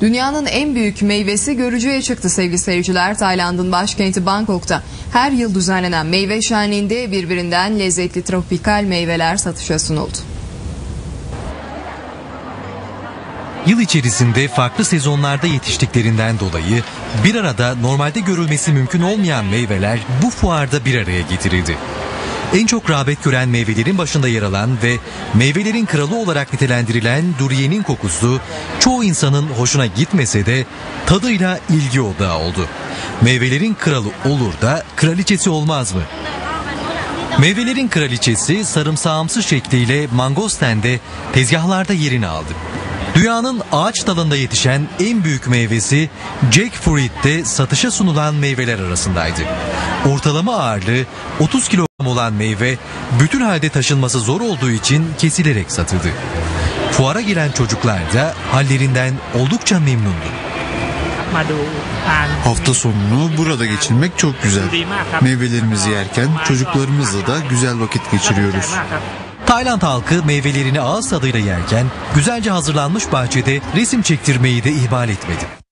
Dünyanın en büyük meyvesi görücüye çıktı sevgili seyirciler. Tayland'ın başkenti Bangkok'ta her yıl düzenlenen meyve şenliğinde birbirinden lezzetli tropikal meyveler satışa sunuldu. Yıl içerisinde farklı sezonlarda yetiştiklerinden dolayı bir arada normalde görülmesi mümkün olmayan meyveler bu fuarda bir araya getirildi. En çok rağbet gören meyvelerin başında yer alan ve meyvelerin kralı olarak nitelendirilen duriyenin kokusu çoğu insanın hoşuna gitmese de tadıyla ilgi odağı oldu. Meyvelerin kralı olur da kraliçesi olmaz mı? Meyvelerin kraliçesi sarımsağımsı şekliyle mangosten'de tezgahlarda yerini aldı. Dünyanın ağaç dalında yetişen en büyük meyvesi jackfruit'te satışa sunulan meyveler arasındaydı. Ortalama ağırlığı 30 kilogram olan meyve bütün halde taşınması zor olduğu için kesilerek satıldı. Fuara gelen çocuklar da hallerinden oldukça memnundu. Hafta sonunu burada geçirmek çok güzel. Meyvelerimizi yerken çocuklarımızla da güzel vakit geçiriyoruz. Tayland halkı meyvelerini ağız tadıyla yerken güzelce hazırlanmış bahçede resim çektirmeyi de ihmal etmedi.